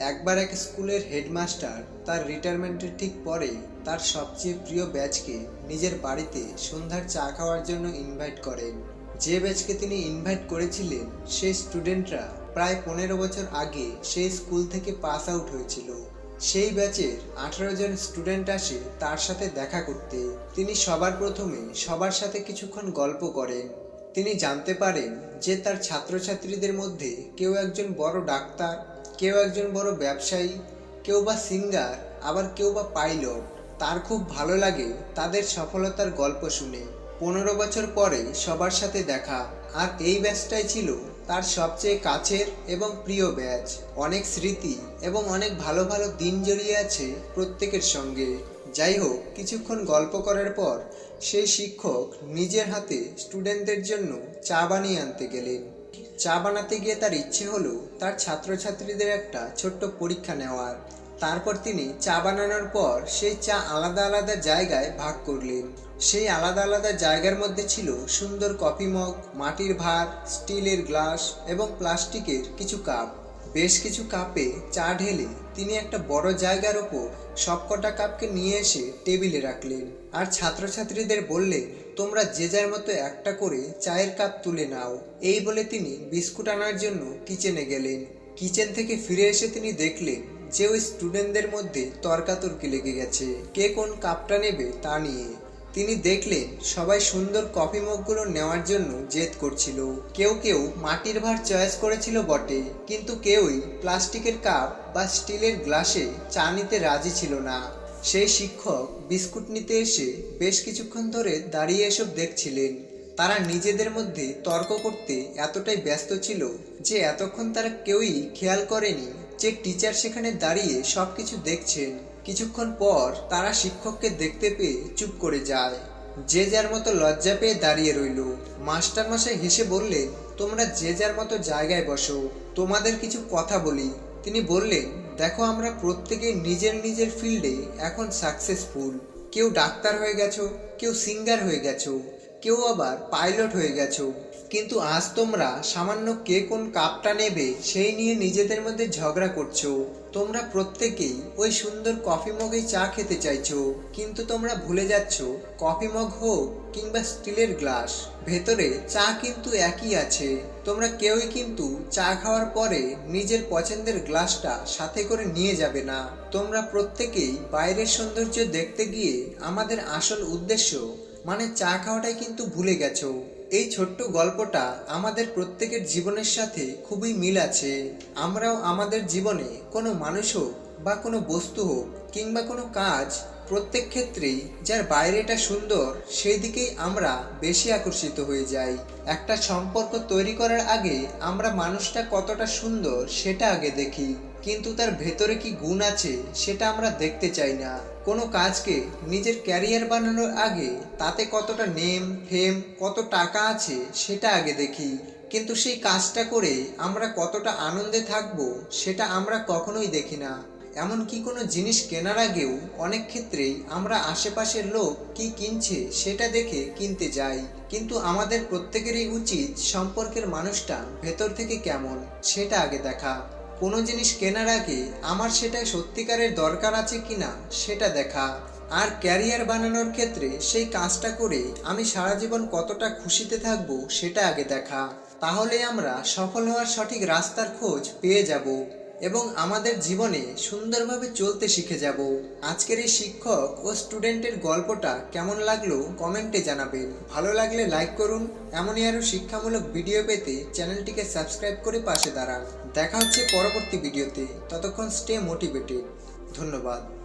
একবার এক স্কুলের হেডমাস্টার তার রিটায়ারমেন্টের ঠিক পরে তার সবচেয়ে প্রিয় ব্যাচকে নিজের বাড়িতে সন্ধ্যার চা খাওয়ার জন্য ইনভাইট করেন। যে ব্যাচকে তিনি ইনভাইট করেছিলেন, সেই স্টুডেন্টরা প্রায় পনেরো বছর আগে সেই স্কুল থেকে পাস আউট হয়েছিল। সেই ব্যাচের আঠারো জন স্টুডেন্ট আসে তার সাথে দেখা করতে। তিনি সবার প্রথমে সবার সাথে কিছুক্ষণ গল্প করেন। তিনি জানতে পারেন যে তার ছাত্রছাত্রীদের মধ্যে কেউ একজন বড় ডাক্তার কেউ একজন বড় ব্যবসায়ী, কেউ বা সিঙ্গার আবার কেউ বা পাইলট তার খুব ভালো লাগে তাদের সফলতার গল্প শুনে। পনেরো বছর পরে সবার সাথে দেখা, আর এই ব্যাচটাই ছিল তার সবচেয়ে কাছের এবং প্রিয় ব্যাচ। অনেক স্মৃতি এবং অনেক ভালো ভালো দিন জড়িয়ে আছে প্রত্যেকের সঙ্গে। যাই হোক, কিছুক্ষণ গল্প করার পর সেই শিক্ষক নিজের হাতে স্টুডেন্টদের জন্য চা বানিয়ে আনতে গেলেন। চা বানাতে গিয়ে তার ইচ্ছে হলো তার ছাত্রছাত্রীদের একটা ছোট্ট পরীক্ষা নেওয়ার। তারপর তিনি চা বানানোর পর সেই চা আলাদা আলাদা জায়গায় ভাগ করলেন। সেই আলাদা আলাদা জায়গার মধ্যে ছিল সুন্দর কফি মগ, মাটির ভার স্টিলের গ্লাস এবং প্লাস্টিকের কিছু কাপ। বেশ কিছু কাপে চা ঢেলে তিনি একটা বড় জায়গার ওপর সবকটা কাপকে নিয়ে এসে টেবিলে রাখলেন। আর ছাত্রছাত্রীদের বললেন তোমরা যে যার মতো একটা করে চায়ের কাপ তুলে নাও। এই বলে তিনি বিস্কুট আনার জন্য কিচেনে গেলেন। কিচেন থেকে ফিরে এসে তিনি দেখলেন যে ওই স্টুডেন্টদের মধ্যে তর্কাতর্কি লেগে গেছে। কে কোন কাপটা নেবে তা নিয়ে। তিনি দেখলেন সবাই সুন্দর কফি মগগুলো নেওয়ার জন্য জেদ করছিল। কেউ কেউ মাটির ভার চয়েস করেছিল বটে, কিন্তু কেউই প্লাস্টিকের কাপ বা স্টিলের গ্লাসে চা নিতে রাজি ছিল না। সেই শিক্ষক বিস্কুট নিতে এসে বেশ কিছুক্ষণ ধরে দাঁড়িয়ে এসব দেখছিলেন। তারা নিজেদের মধ্যে তর্ক করতে এতটাই ব্যস্ত ছিল যে এতক্ষণ তারা কেউই খেয়াল করেনি যে টিচার সেখানে দাঁড়িয়ে সব কিছু দেখছেন। কিছুক্ষণ পর তারা শিক্ষককে দেখতে পেয়ে চুপ করে যায়। যে যার মতো লজ্জা পেয়ে দাঁড়িয়ে রইল। মাস্টার মশাই হেসে বললেন, তোমরা যে যার মতো জায়গায় বসো, তোমাদের কিছু কথা বলি। তিনি বললেন, দেখো আমরা প্রত্যেকে নিজের নিজের ফিল্ডে এখন সাকসেসফুল কেউ ডাক্তার হয়ে গেছো, কেউ সিঙ্গার হয়ে গেছো, কেউ আবার পাইলট হয়ে গেছো। কিন্তু আজ তোমরা সামান্য কে কোন কাপটা নেবে, সেই নিয়ে নিজেদের মধ্যে ঝগড়া করছ। তোমরা প্রত্যেকেই ওই সুন্দর কফি মগেই চা খেতে চাইছো, কিন্তু তোমরা ভুলে যাচ্ছ, কফি মগ হোক কিংবা স্টিলের গ্লাস, ভেতরে চা কিন্তু একই আছে। তোমরা কেউই কিন্তু চা খাওয়ার পরে নিজের পছন্দের গ্লাসটা সাথে করে নিয়ে যাবে না। তোমরা প্রত্যেকেই বাইরের সৌন্দর্য দেখতে গিয়ে আমাদের আসল উদ্দেশ্য মানে চা খাওয়াটাই কিন্তু ভুলে গেছো। এই ছোট্ট গল্পটা আমাদের প্রত্যেকের জীবনের সাথে খুবই মিল আছে। আমরাও আমাদের জীবনে কোনো মানুষ হোক বা কোনো বস্তু হোক কিংবা কোনো কাজ প্রত্যেক ক্ষেত্রেই যার বাইরেটা সুন্দর সেই দিকেই আমরা বেশি আকর্ষিত হয়ে যাই। একটা সম্পর্ক তৈরি করার আগে আমরা মানুষটা কতটা সুন্দর, সেটা আগে দেখি। কিন্তু তার ভেতরে কি গুণ আছে, সেটা আমরা দেখতে চাই না। কোনো কাজকে নিজের ক্যারিয়ার বানানোর আগে তাতে কতটা নেম, ফেম, কত টাকা আছে, সেটা আগে দেখি। কিন্তু সেই কাজটা করে আমরা কতটা আনন্দে থাকব, সেটা আমরা কখনোই দেখি না। এমনকি কোনো জিনিস কেনার আগেও অনেক ক্ষেত্রেই আমরা আশেপাশের লোক কি কিনছে সেটা দেখে কিনতে যাই। কিন্তু আমাদের প্রত্যেকেরই উচিত সম্পর্কের মানুষটা ভেতর থেকে কেমন, সেটা আগে দেখা। কোনো জিনিস কেনার আগে আমার সেটা সত্যিকারের দরকার আছে কিনা সেটা দেখা। আর ক্যারিয়ার বানানোর ক্ষেত্রে সেই কাজটা করে আমি সারা জীবন কতটা খুশিতে থাকব সেটা আগে দেখা। তাহলে আমরা সফল হওয়ার সঠিক রাস্তার খোঁজ পেয়ে যাব। এবং আমাদের জীবনে সুন্দরভাবে চলতে শিখে যাব। আজকের এই শিক্ষক ও স্টুডেন্টের গল্পটা কেমন লাগল কমেন্টে জানাবেন। ভালো লাগলে লাইক করুন। এমনই আরও শিক্ষামূলক ভিডিও পেতে চ্যানেলটিকে সাবস্ক্রাইব করে পাশে দাঁড়ান। দেখা হচ্ছে পরবর্তী ভিডিওতে। ততক্ষণ স্টে মোটিভেটেড ধন্যবাদ।